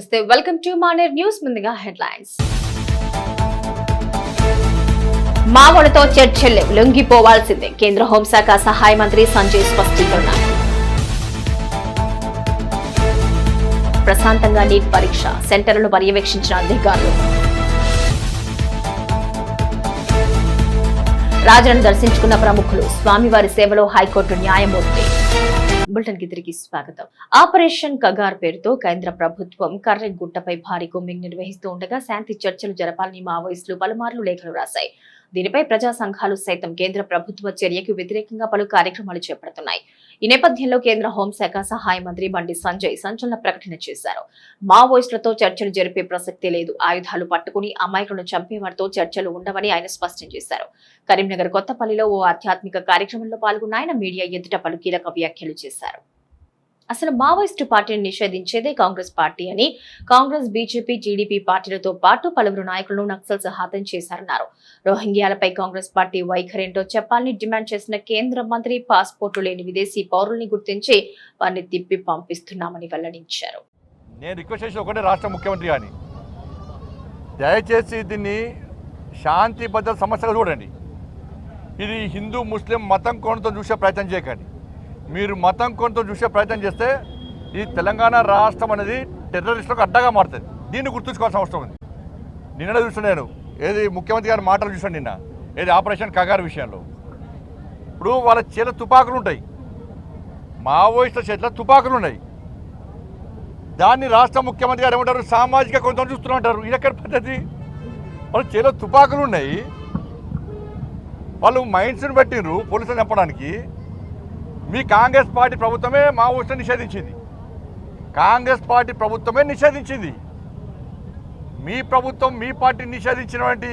నమస్తే. Welcome to Maner news ముందుగా headlines మావోలతో చర్చలు లొంగిపోవాల్సిందే. కేంద్ర హోంశాఖ సహాయ మంత్రి సంజయ్ స్పష్టీకరణ. ప్రశాంతంగా నీట్ పరీక్ష. సెంటర్లను పర్యవేక్షించిన అధికారులు. రాజులను దర్శించుకున్న ప్రముఖులు. స్వామివారి సేవలో హైకోర్టు న్యాయమూర్తి. బులెటిన్కి తిరిగి స్వాగతం. ఆపరేషన్ కగార్ పేరుతో కేంద్ర ప్రభుత్వం కర్రెగుట్టపై భారీ కూంబింగ్ నిర్వహిస్తూ ఉండగా శాంతి చర్చలు జరపాలని మావోయిస్టులు పలుమార్లు లేఖలు రాశాయి. దీనిపై ప్రజా సంఘాలు సైతం కేంద్ర ప్రభుత్వ చర్యకు వ్యతిరేకంగా పలు కార్యక్రమాలు చేపడుతున్నాయి. ఈ నేపథ్యంలో కేంద్ర హోంశాఖ సహాయ మంత్రి బండి సంజయ్ సంచలన ప్రకటన చేశారు. మావోయిస్టులతో చర్చలు జరిపే ప్రసక్తే లేదు. ఆయుధాలు పట్టుకుని అమాయకులను చంపేవారితో చర్చలు ఉండవని ఆయన స్పష్టం చేశారు. కరీంనగర్ కొత్తపల్లిలో ఓ ఆధ్యాత్మిక కార్యక్రమంలో పాల్గొన్న ఆయన మీడియా ఎదుట పలు కీలక వ్యాఖ్యలు చేశారు. అసలు మావోయిస్టు పార్టీని నిషేధించేదే కాంగ్రెస్ పార్టీ అని కాంగ్రెస్ బీజేపీ టీడీపీ పార్టీలతో పాటు పలువురు నాయకులను నక్సల్స్ హతం చేశారన్నారు. రోహింగ్యాలపై కాంగ్రెస్ పార్టీ వైఖరేంటో చెప్పాలని డిమాండ్ చేసిన కేంద్ర మంత్రి పాస్పోర్టు లేని విదేశీ పౌరుల్ని గుర్తించి వారిని తిప్పి పంపిస్తున్నామని వెల్లడించారు. నేను రిక్వెస్ట్ ఒకటే రాష్ట్ర ముఖ్యమంత్రి కానీ దయచేసి దీన్ని శాంతి భద్రత సమస్యగా చూడండి. ఇది హిందూ ముస్లిం మతం కోణంతో చూసే ప్రయత్నం చేయకండి. మీరు మతం కొంత చూసే ప్రయత్నం చేస్తే ఈ తెలంగాణ రాష్ట్రం అనేది టెర్రరిస్టులకు అడ్డగా మారుతుంది. దీన్ని గుర్తుంచుకోవాల్సిన అవసరం ఉంది. నిన్న చూసాను నేను. ఏది ముఖ్యమంత్రి గారి మాటలు చూసాను నిన్న. ఏది ఆపరేషన్ కగారు విషయంలో. ఇప్పుడు వాళ్ళ చేత తుపాకులు ఉంటాయి. మావోయిస్టుల చేతిలో తుపాకులు ఉన్నాయి. దాన్ని రాష్ట్ర ముఖ్యమంత్రి గారు ఏమంటారు? సామాజిక కొంత చూస్తూ ఉంటారు ఇదెక్కడ పద్ధతి? వాళ్ళ చేలో తుపాకులు ఉన్నాయి. వాళ్ళు మైండ్స్ని పెట్టిండ్రు పోలీసులు చెప్పడానికి మీ కాంగ్రెస్ పార్టీ ప్రభుత్వమే మావోయిస్టులు నిషేధించింది. కాంగ్రెస్ పార్టీ ప్రభుత్వమే నిషేధించింది. మీ ప్రభుత్వం మీ పార్టీ నిషేధించినటువంటి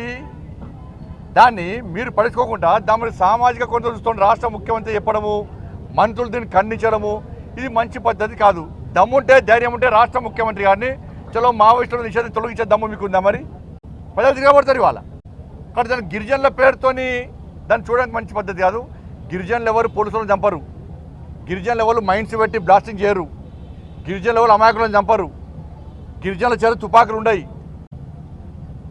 దాన్ని మీరు పడుచుకోకుండా దాని సామాజిక కొంత చూస్తున్న రాష్ట్ర ముఖ్యమంత్రి చెప్పడము మంత్రులు దీన్ని ఖండించడము ఇది మంచి పద్ధతి కాదు. దమ్ముంటే ధైర్యం ఉంటే రాష్ట్ర ముఖ్యమంత్రి గారిని చలో మావోయిస్టుల నిషేధం తొలగించే దమ్ము మీకుందా మరి? ప్రజలు తిరగబడతారు ఇవాళ. కాబట్టి దాని గిరిజనుల పేరుతోని దాన్ని చూడడానికి మంచి పద్ధతి కాదు. గిరిజనులు ఎవరు పోలీసులను చంపరు. గిరిజనుల వాళ్ళు మైండ్స్ పెట్టి బ్లాస్టింగ్ చేయరు. గిరిజనుల వాళ్ళు అమాయకులను చంపరు. గిరిజనుల చేత తుపాకులు ఉండయి.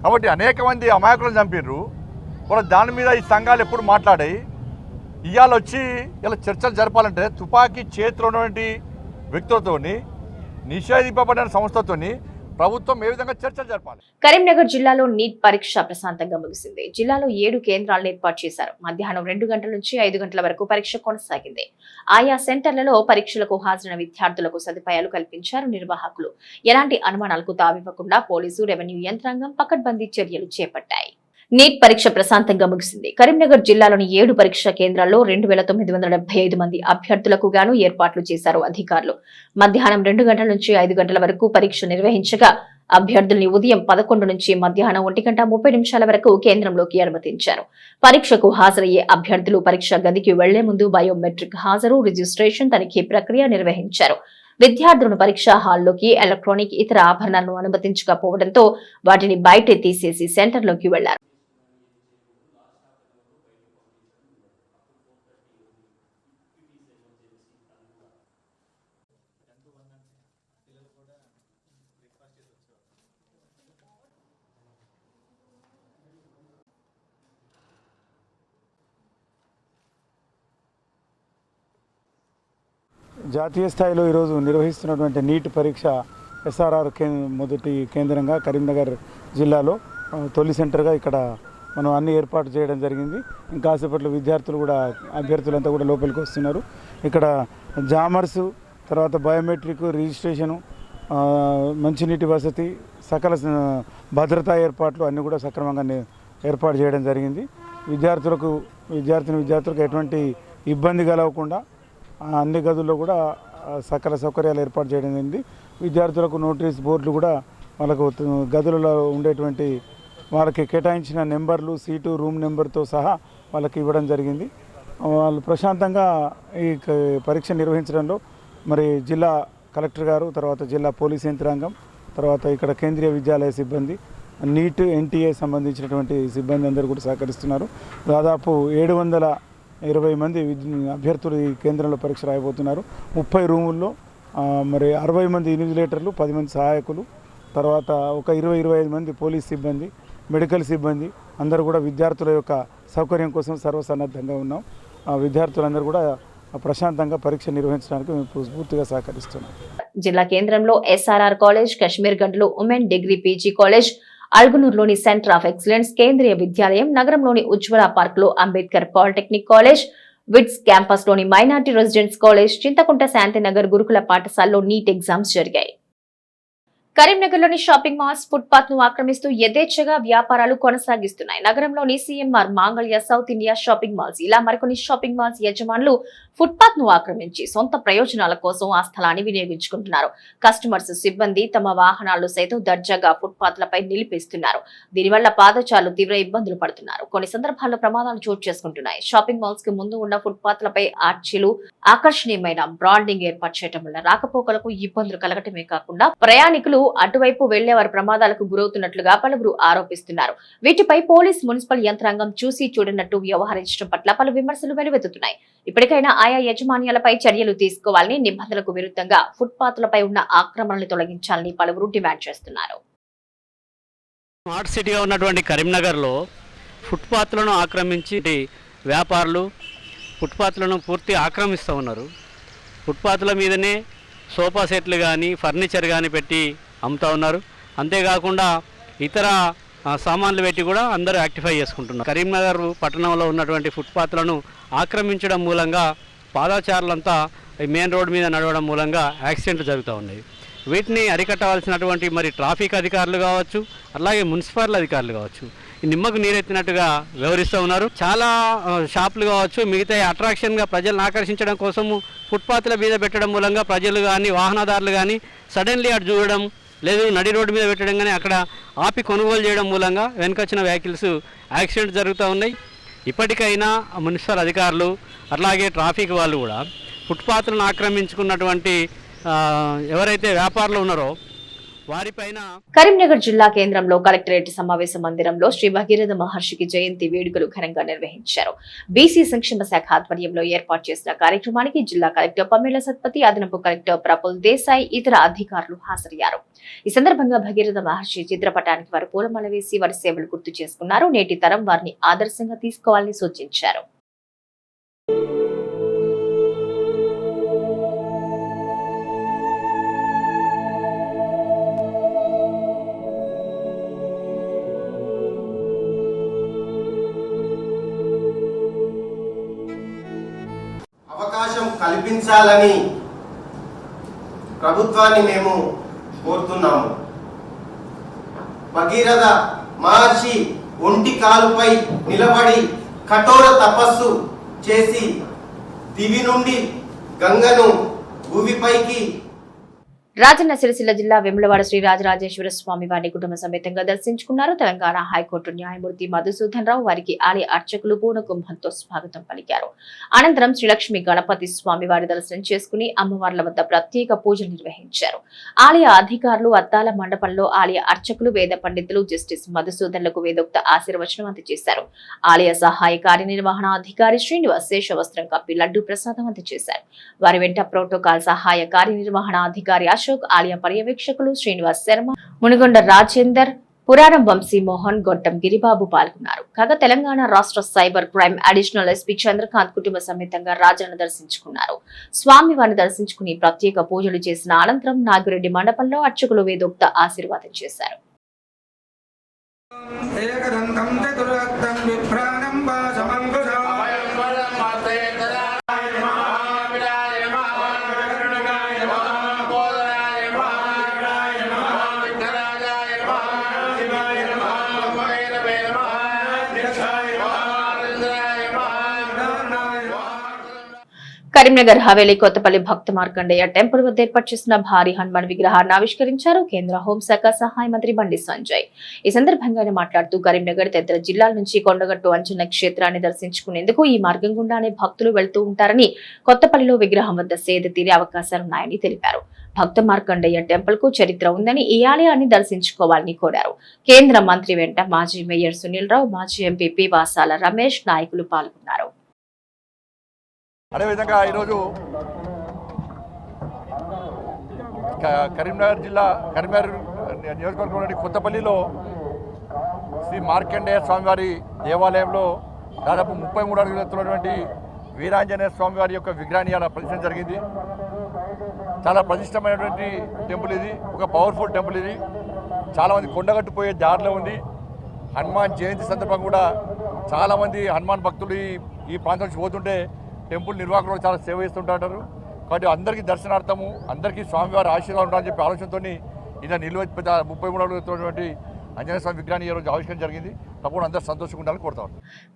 కాబట్టి అనేక మంది అమాయకులను చంపారు వాళ్ళ దాని మీద ఈ సంఘాలు ఎప్పుడు మాట్లాడాయి. ఇవాళ వచ్చి ఇలా చర్చలు జరపాలంటే తుపాకీ చేతిలో ఉన్నటువంటి వ్యక్తులతోని నిషేధింపబడిన సంస్థతోని ప్రభుత్వం ఏ విధంగా చర్చలు జరపాలి? కరీంనగర్ జిల్లాలో నీట్ పరీక్ష ప్రశాంతంగా ముగిసింది. జిల్లాలో ఏడు కేంద్రాలను ఏర్పాటు చేశారు. మధ్యాహ్నం రెండు గంటల నుంచి ఐదు గంటల వరకు పరీక్ష కొనసాగింది. ఆయా సెంటర్లలో పరీక్షలకు హాజరైన విద్యార్థులకు సదుపాయాలు కల్పించారు నిర్వాహకులు. ఎలాంటి అనుమానాలకు తావివ్వకుండా పోలీసు రెవెన్యూ యంత్రాంగం పకడ్బందీ చర్యలు చేపట్టాయి. నీట్ పరీక్ష ప్రశాంతంగా ముగిసింది. కరీంనగర్ జిల్లాలోని ఏడు పరీక్షా కేంద్రాల్లో రెండు వేల తొమ్మిది వందల డెబ్బై ఐదు మంది అభ్యర్థులకు గాను ఏర్పాట్లు చేశారు అధికారులు. మధ్యాహ్నం రెండు గంటల నుంచి ఐదు గంటల వరకు పరీక్ష నిర్వహించగా అభ్యర్థుల్ని ఉదయం పదకొండు నుంచి మధ్యాహ్నం ఒంటి గంట ముప్పై నిమిషాల వరకు కేంద్రంలోకి అనుమతించారు. పరీక్షకు హాజరయ్యే అభ్యర్థులు పరీక్ష గదికి వెళ్ళే ముందు బయోమెట్రిక్ హాజరు రిజిస్ట్రేషన్ తనిఖీ ప్రక్రియ నిర్వహించారు. విద్యార్థులను పరీక్షా హాల్లోకి ఎలక్ట్రానిక్ ఇతర ఆభరణాలను అనుమతించకపోవడంతో వాటిని బయట తీసేసి సెంటర్లోకి వెళ్ళారు. జాతీయ స్థాయిలో ఈరోజు నిర్వహిస్తున్నటువంటి నీట్ పరీక్ష ఎస్ఆర్ఆర్ కే మొదటి కేంద్రంగా కరీంనగర్ జిల్లాలో తొలి సెంటర్గా ఇక్కడ మనం అన్ని ఏర్పాటు చేయడం జరిగింది. ఇంకాసేపట్లో విద్యార్థులు కూడా అభ్యర్థులంతా కూడా లోపలికి వస్తున్నారు. ఇక్కడ జామర్స్ తర్వాత బయోమెట్రిక్ రిజిస్ట్రేషను మంచినీటి వసతి సకల భద్రతా ఏర్పాట్లు అన్నీ కూడా సక్రమంగా ఏర్పాటు చేయడం జరిగింది. విద్యార్థులకు విద్యార్థిని విద్యార్థులకు ఎటువంటి ఇబ్బంది కలగకుండా అన్ని గదుల్లో కూడా సకల సౌకర్యాలు ఏర్పాటు చేయడం జరిగింది. విద్యార్థులకు నోటీస్ బోర్డులు కూడా వాళ్ళకు గదులలో ఉండేటువంటి వాళ్ళకి కేటాయించిన నెంబర్లు సీటు రూమ్ నెంబర్తో సహా వాళ్ళకి ఇవ్వడం జరిగింది. వాళ్ళు ప్రశాంతంగా ఈ క- పరీక్ష నిర్వహించడంలో మరి జిల్లా కలెక్టర్ గారు తర్వాత జిల్లా పోలీస్ యంత్రాంగం తర్వాత ఇక్కడ కేంద్రీయ విద్యాలయ సిబ్బంది నీట్ ఎన్టీఏ సంబంధించినటువంటి సిబ్బంది అందరూ కూడా సహకరిస్తున్నారు. దాదాపు ఏడు వందల ఇరవై మంది అభ్యర్థులు ఈ కేంద్రంలో పరీక్ష రాయబోతున్నారు. ముప్పై రూముల్లో మరి అరవై మంది ఇన్విజిలేటర్లు పది మంది సహాయకులు తర్వాత ఒక ఇరవై ఇరవై ఐదు మంది పోలీస్ సిబ్బంది మెడికల్ సిబ్బంది అందరూ కూడా విద్యార్థుల యొక్క సౌకర్యం కోసం సర్వసన్నద్ధంగా ఉన్నాం. ఆ విద్యార్థులందరూ కూడా ప్రశాంతంగా పరీక్ష నిర్వహించడానికి మేము పూర్తిగా సహకరిస్తున్నాం. జిల్లా కేంద్రంలో ఎస్ఆర్ఆర్ కాలేజ్ కశ్మీర్ గండ్లో women degree PG college అల్గునూరులోని centre of excellence Kendriya Vidyalaya నగరంలోని ఉజ్వల పార్క్లో Ambedkar polytechnic college VITS క్యాంపస్లోని minority residents college Chintakunta Shantinagar గురుకుల పాఠశాలలో నీట్ ఎగ్జామ్స్ జరిగాయి. కరీంనగర్లోని షాపింగ్ మాల్స్ ఫుట్పాత్ను ఆక్రమిస్తూ యథేచ్ఛగా వ్యాపారాలు కొనసాగిస్తున్నాయి. నగరంలోని సీఎంఆర్ మాంగళ్య సౌత్ ఇండియా షాపింగ్ మాల్స్. ఇలా మరికొన్ని షాపింగ్ మాల్స్ యజమానులు ఫుట్పాత్ను ఆక్రమించి సొంత ప్రయోజనాల కోసం ఆ స్థలాన్ని వినియోగించుకుంటున్నారు. కస్టమర్స్ సిబ్బంది తమ వాహనాలు సైతం దర్జాగా ఫుట్పాత్ లపై నిలిపేస్తున్నారు. దీనివల్ల పాదచారులు తీవ్ర ఇబ్బందులు పడుతున్నారు. కొన్ని సందర్భాల్లో ప్రమాదాలు చోటు చేసుకుంటున్నాయి. షాపింగ్ మాల్స్కి ముందు ఉన్న ఫుట్పాత్ లపై ఆర్చీలు ఆకర్షణీయమైన బ్రాండింగ్ ఏర్పాటు చేయడం వల్ల రాకపోకలకు ఇబ్బందులు కలగటమే కాకుండా ప్రయాణికులు అటువైపు వెళ్ళే వారి ప్రమాదాలకు గురవుతున్నట్లుగా పలువురు ఆరోపిస్తున్నారు. వీటిపై పోలీస్ మున్సిపల్ యంత్రాంగం చూసి చూడనట్టు వ్యవహరించడం పట్ల పలు విమర్శలు వెలువెత్తుతున్నాయి. ఇప్పటికైనా ఆయా యజమాన్యాలపై చర్యలు తీసుకోవాలని నిబంధనలకు విరుద్ధంగా ఫుట్పాత్లపై ఉన్న ఆక్రమణలు తొలగించాలని పలువురు డిమాండ్ చేస్తున్నారు. స్మార్ట్ సిటీగా ఉన్నటువంటి కరీంనగర్లో ఫుట్పాత్లను ఆక్రమించి వ్యాపారులు ఫుట్పాత్లను పూర్తి ఆక్రమిస్తూ ఉన్నారు. ఫుట్పాత్ల మీదనే సోఫా సెట్లు కానీ ఫర్నిచర్ కానీ పెట్టి అమ్ముతూ ఉన్నారు. అంతేకాకుండా ఇతర సామాన్లు పెట్టి కూడా అందరూ యాక్టిఫై చేసుకుంటున్నారు. కరీంనగర్ పట్టణంలో ఉన్నటువంటి ఫుట్పాత్లను ఆక్రమించడం మూలంగా పాదాచారులంతా ఈ మెయిన్ రోడ్ మీద నడవడం మూలంగా యాక్సిడెంట్లు జరుగుతూ ఉన్నాయి. వీటిని అరికట్టవలసినటువంటి మరి ట్రాఫిక్ అధికారులు కావచ్చు అలాగే మున్సిపల్ అధికారులు కావచ్చు నిమ్మకు నీరెత్తినట్టుగా వ్యవహరిస్తూ ఉన్నారు. చాలా షాపులు కావచ్చు మిగతా అట్రాక్షన్గా ప్రజలను ఆకర్షించడం కోసము ఫుట్పాత్ల మీద పెట్టడం మూలంగా ప్రజలు కానీ వాహనదారులు కానీ సడన్లీ అటు చూడడం లేదు నడి రోడ్డు మీద పెట్టడం కానీ అక్కడ ఆపి కొనుగోలు చేయడం మూలంగా వెనుకొచ్చిన వెహికల్స్ యాక్సిడెంట్ జరుగుతూ ఉన్నాయి. ఇప్పటికైనా మున్సిపల్ అధికారులు అట్లాగే ట్రాఫిక్ వాళ్ళు కూడా ఫుట్పాత్లను ఆక్రమించుకున్నటువంటి ఎవరైతే వ్యాపారులు ఉన్నారో వారిపైన కరీంనగర్ జిల్లా కేంద్రంలో కలెక్టరేట్ సమావేశ మందిరంలో శ్రీ భగీరథ మహర్షికి జయంతి వేడుకలు ఘనంగా నిర్వహించారు. బీసీ సంక్షేమ శాఖ ఆధ్వర్యంలో ఏర్పాటు చేసిన కార్యక్రమానికి జిల్లా కలెక్టర్ పమేల సత్పతి అదనపు కలెక్టర్ ప్రపుల్ దేశాయ్ ఇతర అధికారులు హాజరయ్యారు. ఈ సందర్భంగా భగీరథ మహర్షి చిత్రపటానికి వారు పూలమాల వేసి వారి సేవలు గుర్తు చేసుకున్నారు. నేటి తరం వారిని ఆదర్శంగా తీసుకోవాలని సూచించారు. అవకాశం ప్రభుత్వాన్ని మేము కోరుతున్నాము. భగీరథ మహర్షి ఒంటి కాలుపై నిలబడి కఠోర తపస్సు చేసి దివి నుండి గంగను భూమిపైకి రాజన్న సిరిసిల్ల జిల్లా వెములవాడ శ్రీ రాజరాజేశ్వర స్వామి వారిని కుటుంబ సమేతంగా దర్శించుకున్నారు. తెలంగాణ హైకోర్టు న్యాయమూర్తి మధుసూదన్ రావు వారికి ఆలయ అర్చకులు పూర్ణ కుంభంతో స్వాగతం పలికారు. అనంతరం శ్రీలక్ష్మి గణపతి స్వామి వారి దర్శనం చేసుకుని అమ్మవార్ల వద్ద ప్రత్యేక పూజలు నిర్వహించారు. ఆలయ అధికారులు అద్దాల మండపంలో ఆలయ అర్చకులు వేద పండితులు జస్టిస్ మధుసూదన్లకు వేదోక్త ఆశీర్వచనం అందజేశారు. ఆలయ సహాయ కార్యనిర్వహణ అధికారి శ్రీనివాస్ శేషవస్త్రం కప్పి లడ్డు ప్రసాదం అందజేశారు. వారి వెంట ప్రోటోకాల్ సహాయ కార్యనిర్వహణ అధికారి అశోక్ ఆలయ పర్యవేక్షకులు శ్రీనివాస్ శర్మ మునిగొండ రాజేందర్ పురాణం వంశీ మోహన్ గొట్టం గిరిబాబు పాల్గొన్నారు. కాగా తెలంగాణ రాష్ట్ర cyber crime additional SP Chandrakanth కుటుంబ సమేతంగా రాజాను దర్శించుకున్నారు. స్వామి వారిని దర్శించుకుని ప్రత్యేక పూజలు చేసిన అనంతరం నాగిరెడ్డి మండపంలో అర్చకులు వేదోక్త ఆశీర్వాదం చేశారు. ఏకదంతం చతురక్తం విభ్రాణం వాసమంకుశం కరీంనగర్ హవేలీ కొత్తపల్లి భక్త మార్కండేయ టెంపుల్ వద్ద ఏర్పాటు చేసిన భారీ హనుమాన్ విగ్రహాన్ని ఆవిష్కరించారు కేంద్ర హోంశాఖ సహాయ మంత్రి బండి సంజయ్. ఈ సందర్భంగా ఆయన మాట్లాడుతూ కరీంనగర్ తదితర జిల్లాల నుంచి కొండగట్టు అంజన క్షేత్రాన్ని దర్శించుకునేందుకు ఈ మార్గం గుండానే భక్తులు వెళ్తూ ఉంటారని కొత్తపల్లిలో విగ్రహం వద్ద సేద తీరే అవకాశాలున్నాయని తెలిపారు. భక్త మార్కండేయ టెంపుల్కు చరిత్ర ఉందని ఈ ఆలయాన్ని దర్శించుకోవాలని కోరారు. కేంద్ర మంత్రి వెంట మాజీ మేయర్ సునీల్ రావు మాజీ ఎంపీ వాసాల రమేష్ నాయకులు పాల్గొన్నారు. అదేవిధంగా ఈరోజు క- కరీంనగర్ జిల్లా కరీంనగర్ నియోజకవర్గంలోని కొత్తపల్లిలో శ్రీ మార్కండేయ స్వామివారి దేవాలయంలో దాదాపు ముప్పై మూడు అడుగులు ఎత్తున్నటువంటి వీరాంజనేయ స్వామివారి యొక్క విగ్రహాన్ని అలా ప్రదర్శన జరిగింది. చాలా ప్రతిష్టమైనటువంటి టెంపుల్ ఇది. ఒక పవర్ఫుల్ టెంపుల్ ఇది. చాలామంది కొండగట్టుపోయే దారిలో ఉంది. హనుమాన్ జయంతి సందర్భంగా కూడా చాలామంది హనుమాన్ భక్తులు ఈ ఈ ప్రాంతం నుంచి పోతుంటే టెంపుల్ నిర్వాహకులు చాలా సేవ చేస్తుంటారు కాబట్టి అందరికీ దర్శనార్థము అందరికీ స్వామివారి ఆశీర్వాదం ఉండాలని చెప్పి ఆలోచనతో ఇలా నిల్వ పెద్ద ముప్పై మూడు అడుగుతున్నటువంటి ఆంజనేయ స్వామి విగ్రహాన్ని ఈ రోజు ఆవిష్కరణ జరిగింది. తప్పకుండా అందరూ సంతోషంగా ఉండాలని కోరుతా.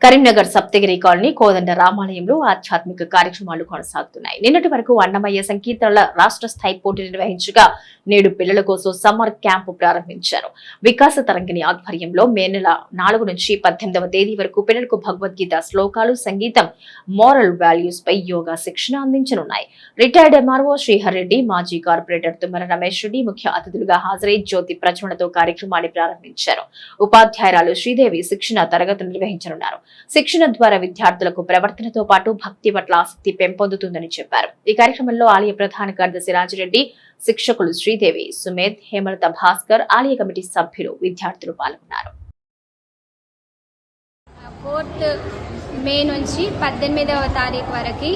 కరీంనగర్ సప్తగిరి కాలనీ కోదండ రామాలయంలో ఆధ్యాత్మిక కార్యక్రమాలు కొనసాగుతున్నాయి. నిన్నటి వరకు అన్నమయ్య సంకీర్తనల రాష్ట్ర స్థాయి పోటీ నిర్వహించగా నేడు పిల్లల కోసం సమ్మర్ క్యాంపు ప్రారంభించారు. వికాస తరంగిణి ఆధ్వర్యంలో మే నెల నాలుగు నుంచి పద్దెనిమిదవ తేదీ వరకు పిల్లలకు భగవద్గీత శ్లోకాలు సంగీతం మోరల్ వాల్యూస్ పై యోగా శిక్షణ అందించనున్నాయి. రిటైర్డ్ ఎంఆర్ఓ శ్రీహర్రెడ్డి మాజీ కార్పొరేటర్ తుమ్మర రమేష్ రెడ్డి ముఖ్య అతిథులుగా హాజరై జ్యోతి ప్రచురణతో కార్యక్రమాన్ని ప్రారంభించారు. ఉపాధ్యాయురాలు శ్రీదేవి శిక్షణ తరగతులు నిర్వహించనున్నారు. శిక్షణ ద్వారా విద్యార్థులకు ప్రవర్తనతో పాటు భక్తి పట్ల ఆసక్తి పెంపొందుతుందని చెప్పారు. ఈ కార్యక్రమంలో ఆలయ ప్రధాన కార్యదర్శి రాజిరెడ్డి శిక్షకులు శ్రీదేవి సుమేధ్ హేమలత భాస్కర్ ఆలయ కమిటీ సభ్యులు విద్యార్థులు పాల్గొన్నారు. ఫోర్త్ మే నుంచి పద్దెనిమిదవ తారీఖు వరకు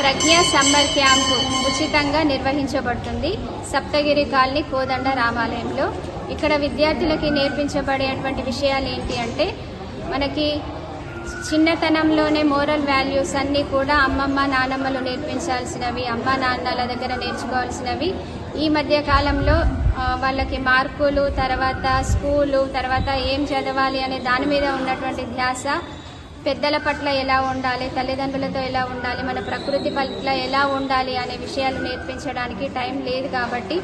ప్రజ్ఞ సమ్మర్ క్యాంపు ఉచితంగా నిర్వహించబడుతుంది. సప్తగిరి కాలనీ కోదండ రామాలయంలో ఇక్కడ విద్యార్థులకి నేర్పించబడేటువంటి విషయాలు ఏంటి అంటే మనకి చిన్నతనంలోనే మోరల్ వాల్యూస్ అన్నీ కూడా అమ్మమ్మ నానమ్మలు నేర్పించాల్సినవి అమ్మ నాన్నల దగ్గర నేర్చుకోవాల్సినవి. ఈ మధ్య కాలంలో వాళ్ళకి మార్కులు తర్వాత స్కూలు తర్వాత ఏం చదవాలి అనే దాని మీద ఉన్నటువంటి ధ్యాస పెద్దల పట్ల ఎలా ఉండాలి తల్లిదండ్రులతో ఎలా ఉండాలి మన ప్రకృతి పట్ల ఎలా ఉండాలి అనే విషయాలు నేర్పించడానికి టైం లేదు కాబట్టి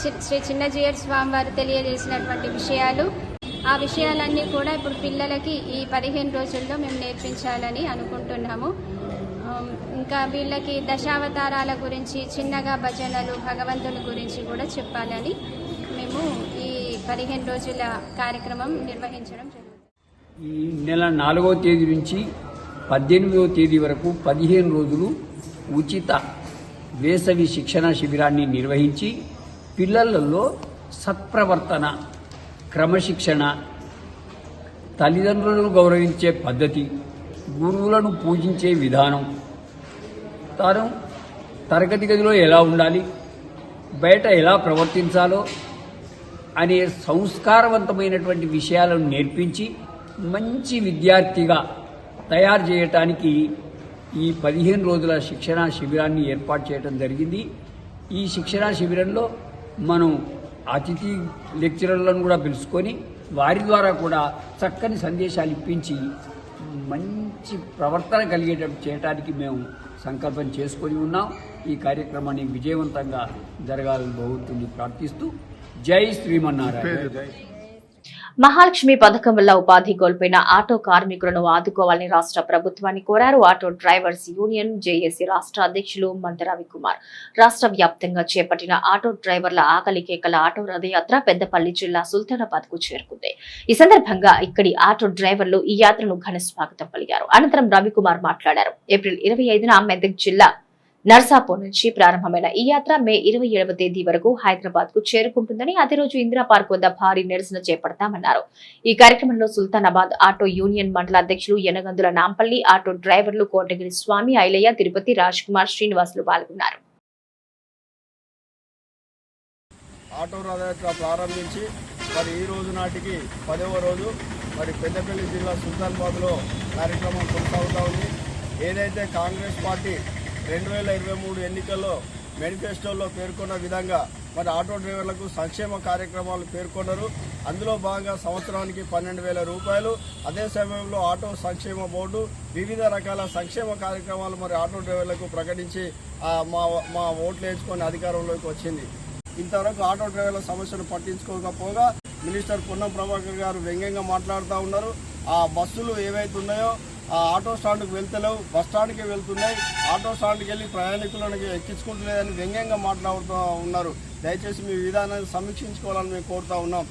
చి- శ్రీ చిన్నజీయర్ స్వామి వారు తెలియజేసినటువంటి విషయాలు. ఆ విషయాలన్నీ కూడా ఇప్పుడు పిల్లలకి ఈ పదిహేను రోజుల్లో మేము నేర్పించాలని అనుకుంటున్నాము. ఇంకా వీళ్ళకి దశావతారాల గురించి చిన్నగా భజనలు భగవంతుని గురించి కూడా చెప్పాలని మేము ఈ పదిహేను రోజుల కార్యక్రమం నిర్వహించడం ఈ నెల నాలుగవ తేదీ నుంచి పద్దెనిమిదవ తేదీ వరకు పదిహేను రోజులు ఉచిత వేసవి శిక్షణ శిబిరాన్ని నిర్వహించి పిల్లలలో సత్ప్రవర్తన క్రమశిక్షణ తల్లిదండ్రులను గౌరవించే పద్ధతి గురువులను పూజించే విధానం. తాను తరగతి గదిలో ఎలా ఉండాలి బయట ఎలా ప్రవర్తించాలో అనే సంస్కారవంతమైనటువంటి విషయాలను నేర్పించి మంచి విద్యార్థిగా తయారు చేయటానికి ఈ పదిహేను రోజుల శిక్షణా శిబిరాన్ని ఏర్పాటు చేయడం జరిగింది. ఈ శిక్షణా శిబిరంలో మనం అతిథి లెక్చరర్లను కూడా పిలుచుకొని వారి ద్వారా కూడా చక్కని సందేశాలు ఇప్పించి మంచి ప్రవర్తన కలిగేటట్టు చేయడానికి మేము సంకల్పం చేసుకొని ఉన్నాం. ఈ కార్యక్రమాన్ని విజయవంతంగా జరగాలని భగవంతుని ప్రార్థిస్తూ జై శ్రీమన్నారాయణ. మహాలక్ష్మి పథకం వల్ల ఉపాధి కోల్పోయిన ఆటో కార్మికులను ఆదుకోవాలని రాష్ట్ర ప్రభుత్వాన్ని కోరారు. ఆటో డ్రైవర్స్ యూనియన్ జేఏసీ రాష్ట్ర అధ్యక్షులు మంత రవికుమార్. రాష్ట్ర వ్యాప్తంగా చేపట్టిన ఆటో డ్రైవర్ల ఆకలి కేకల ఆటో రథయాత్ర పెద్దపల్లి జిల్లా సుల్తానాబాద్కు చేరుకుంది. ఈ సందర్భంగా ఇక్కడి ఆటో డ్రైవర్లు ఈ యాత్రను ఘన స్వాగతం పలికారు. అనంతరం రవికుమార్ మాట్లాడారు. ఏప్రిల్ ఇరవై ఐదున మెదక్ జిల్లా నర్సాపూర్ నుంచి ప్రారంభమైన ఈ యాత్ర మే ఇరవై ఏడవ తేదీ వరకు హైదరాబాద్కు చేరుకుంటుందని అదే రోజు ఇందిరా పార్క్ వద్ద భారీ నిరసన చేపడతామన్నారు. ఈ కార్యక్రమంలో సుల్తానాబాద్ ఆటో యూనియన్ మండల అధ్యక్షులు యనగందుల నాంపల్లి ఆటో డ్రైవర్లు కోటగిరి స్వామి ఐలయ్య తిరుపతి రాజ్ కుమార్ శ్రీనివాసులు పాల్గొన్నారు. ఆటో రథయాత్ర ప్రారంభించి మరి ఈ రోజు నాటికి పదవ రోజు మరి పెద్దపల్లి జిల్లా సుల్తాన్బాద్లో కార్యక్రమం కొనసాగుతూ ఉంది. ఏదైతే కాంగ్రెస్ పార్టీ రెండు వేల ఇరవై మూడు ఎన్నికల్లో మేనిఫెస్టోలో పేర్కొన్న విధంగా మరి ఆటో డ్రైవర్లకు సంక్షేమ కార్యక్రమాలు పేర్కొన్నారు. అందులో భాగంగా సంవత్సరానికి పన్నెండు వేల రూపాయలు. అదే సమయంలో ఆటో సంక్షేమ బోర్డు వివిధ రకాల సంక్షేమ కార్యక్రమాలు మరి ఆటో డ్రైవర్లకు ప్రకటించి మా మా ఓట్లు వేసుకొని అధికారంలోకి వచ్చింది. ఇంతవరకు ఆటో డ్రైవర్ల సమస్యను పట్టించుకోకపోగా మినిస్టర్ పొన్నం ప్రభాకర్ గారు వ్యంగ్యంగా మాట్లాడుతూ ఉన్నారు. ఆ బస్సులు ఏవైతే ఉన్నాయో ఆటో స్టాండ్కి వెళ్తలేవు బస్ స్టాండ్కి వెళ్తున్నాయి. ఆటో స్టాండ్కి వెళ్ళి ప్రయాణికులను ఎక్కించుకుంటలేదని వ్యంగ్యంగా మాట్లాడుతూ ఉన్నారు. దయచేసి మీ విధానాన్ని సమీక్షించుకోవాలని మేము కోరుతా ఉన్నాం.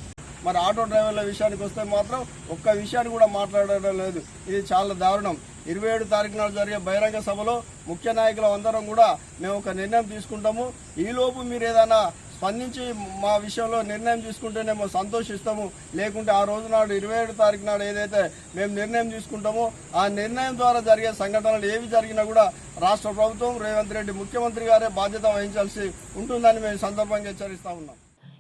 మరి ఆటో డ్రైవర్ల విషయానికి వస్తే మాత్రం ఒక్క విషయాన్ని కూడా మాట్లాడడం లేదు. ఇది చాలా దారుణం. ఇరవై ఏడు తారీఖు నాడు జరిగే బహిరంగ సభలో ముఖ్య నాయకులు అందరం కూడా మేము ఒక నిర్ణయం తీసుకుంటాము. ఈలోపు మీరు ఏదైనా స్పందించి మా విషయంలో నిర్ణయం తీసుకుంటేనేమో సంతోషిస్తాము. లేకుంటే ఆ రోజు నాడు ఇరవై ఏడు తారీఖు నాడు ఏదైతే మేము నిర్ణయం తీసుకుంటామో ఆ నిర్ణయం ద్వారా జరిగే సంఘటనలు ఏవి జరిగినా కూడా రాష్ట్ర ప్రభుత్వం రేవంత్ రెడ్డి ముఖ్యమంత్రి గారే బాధ్యత వహించాల్సి ఉంటుందని మేము సందర్భంగా హెచ్చరిస్తా ఉన్నాం.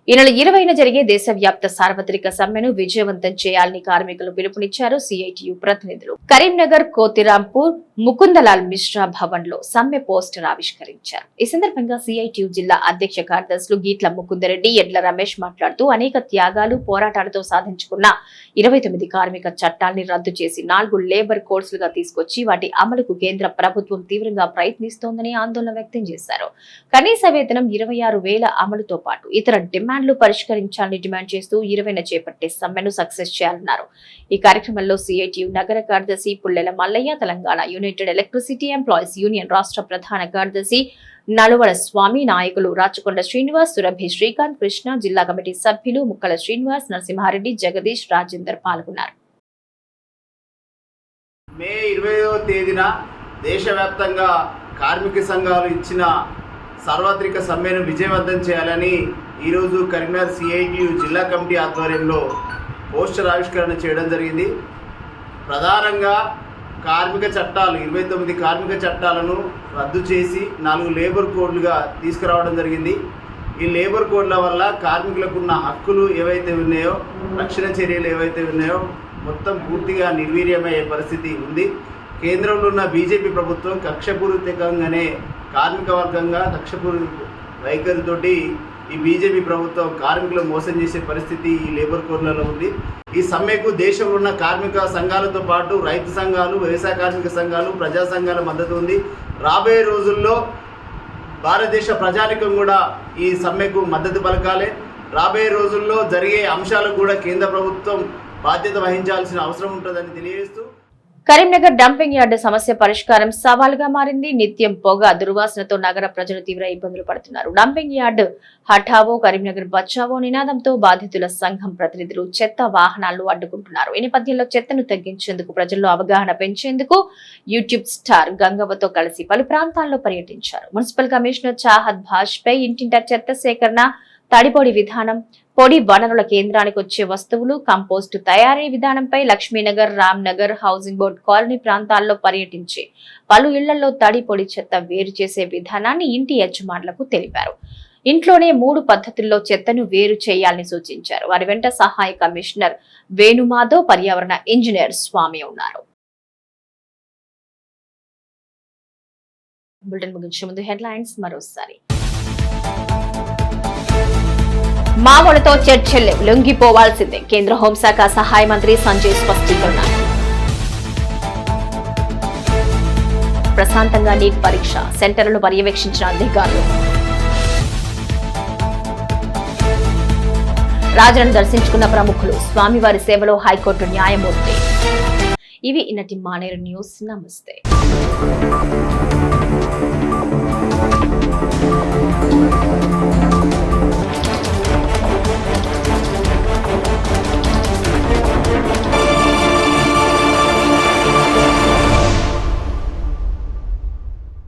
ఈ నెల ఇరవైన జరిగే దేశవ్యాప్త సార్వత్రిక సమ్మెను విజయవంతం చేయాలని కార్మికులు పిలుపునిచ్చారు సిఐటియు ప్రతినిధులు. కరీంనగర్ కోతిరాంపూర్ ముకుందలాల్ మిశ్రా భవన్లో సమ్మె పోస్టర్ ఆవిష్కరించారు. ఈ సందర్భంగా సిఐటియు జిల్లా అధ్యక్ష కార్యదర్శులు గీట్ల ముకుందరెడ్డి ఎడ్ల రమేష్ మాట్లాడుతూ అనేక త్యాగాలు పోరాటాలతో సాధించుకున్న ఇరవై తొమ్మిది కార్మిక చట్టాల్ని రద్దు చేసి నాలుగు లేబర్ కోడ్స్లుగా తీసుకొచ్చి వాటి అమలుకు కేంద్ర ప్రభుత్వం తీవ్రంగా ప్రయత్నిస్తోందని ఆందోళన వ్యక్తం చేశారు. కనీస వేతనం ఇరవై ఆరు వేల అమలుతో పాటు ఇతర డిమాండ్ డిమాండ్లు పరిష్కరించాలని డిమాండ్ చేస్తూ ఇరవైన చేపట్టే సమ్మెను సక్సెస్ చేయాలన్నారు. ఈ కార్యక్రమంలో సిఐటియు నగర కార్యదర్శి Pullela Mallaiah Telangana united electricity employees union రాష్ట్ర ప్రధాన కార్యదర్శి నలువడ స్వామి నాయకులు రాచకొండ శ్రీనివాస్ సురభి శ్రీకాంత్ కృష్ణ జిల్లా కమిటీ సభ్యులు ముక్కల శ్రీనివాస్ నరసింహారెడ్డి జగదీష్ రాజేందర్ పాల్గొన్నారు. మే ఇరవైవ తేదీన దేశవ్యాప్తంగా కార్మిక సంఘాలు ఇచ్చిన సార్వత్రిక సమ్మెను విజయవంతం చేయాలని ఈరోజు కరీంనగర్ సిఐటియు జిల్లా కమిటీ ఆధ్వర్యంలో పోస్టర్ ఆవిష్కరణ చేయడం జరిగింది. ప్రధానంగా కార్మిక చట్టాలు ఇరవై తొమ్మిది కార్మిక చట్టాలను రద్దు చేసి నాలుగు లేబర్ కోడ్లుగా తీసుకురావడం జరిగింది. ఈ లేబర్ కోడ్ల వల్ల కార్మికులకు ఉన్న హక్కులు ఏవైతే ఉన్నాయో రక్షణ చర్యలు ఏవైతే ఉన్నాయో మొత్తం పూర్తిగా నిర్వీర్యమయ్యే పరిస్థితి ఉంది. కేంద్రంలో ఉన్న బీజేపీ ప్రభుత్వం కక్షపూరితంగానే కార్మిక వర్గంగా కక్షపూరి వైఖరితోటి ఈ బీజేపీ ప్రభుత్వం కార్మికులు మోసం చేసే పరిస్థితి ఈ లేబర్ కోడ్లలో ఉంది. ఈ సమ్మెకు దేశంలో ఉన్న కార్మిక సంఘాలతో పాటు రైతు సంఘాలు వ్యవసాయ కార్మిక సంఘాలు ప్రజా సంఘాల మద్దతు ఉంది. రాబోయే రోజుల్లో భారతదేశ ప్రజానికం కూడా ఈ సమ్మెకు మద్దతు పలకాలి. రాబోయే రోజుల్లో జరిగే అంశాలకు కూడా కేంద్ర ప్రభుత్వం బాధ్యత వహించాల్సిన అవసరం ఉంటుందని తెలియజేస్తూ కరీంనగర్ డంపింగ్ యార్డు సమస్య పరిష్కారం సవాలుగా మారింది. నిత్యం పొగ దుర్వాసనతో నగర ప్రజలు తీవ్ర ఇబ్బందులు పడుతున్నారు. డంపింగ్ యార్డు హఠావో కరీంనగర్ బచావో నినాదంతో బాధితుల సంఘం ప్రతినిధులు చెత్త వాహనాలను అడ్డుకుంటున్నారు. ఈ నేపథ్యంలో చెత్తను తగ్గించేందుకు ప్రజల్లో అవగాహన పెంచేందుకు యూట్యూబ్ స్టార్ గంగవ్వతో కలిసి పలు ప్రాంతాల్లో పర్యటించారు. మున్సిపల్ కమిషనర్ చాహద్ భాజ్పై ఇంటింటా చెత్త సేకరణ తడిపొడి విధానం పొడి వనరుల కేంద్రానికి వచ్చే వస్తువులు కంపోస్టు తయారీ విధానంపై Lakshminagar Ramnagar housing board colony ప్రాంతాల్లో పర్యటించి పలు ఇళ్ళలో తడి పొడి చెత్త వేరు చేసే విధానాన్ని ఇంటి యజమానులకు తెలిపారు. ఇంట్లోనే మూడు పద్ధతుల్లో చెత్తను వేరు చేయాలని సూచించారు. వారి వెంట సహాయ కమిషనర్ వేణుమాధవ్ పర్యావరణ ఇంజనీర్ స్వామి ఉన్నారు. బులెటిన్ ముగించే ముందు హెడ్లైన్స్ మరోసారి. మావోలతో చర్చలు లొంగిపోవాల్సిందే. కేంద్ర హోంశాఖ సహాయ మంత్రి సంజయ్ స్పష్టీకరణ. ప్రశాంతంగా నీట్ పరీక్ష సెంటర్లను పర్యవేక్షించిన అధికారులు. రాజులను దర్శించుకున్న ప్రముఖులు స్వామివారి సేవలో హైకోర్టు న్యాయమూర్తి. ఇవి ఇన్నటి మానేరు న్యూస్. నమస్తే.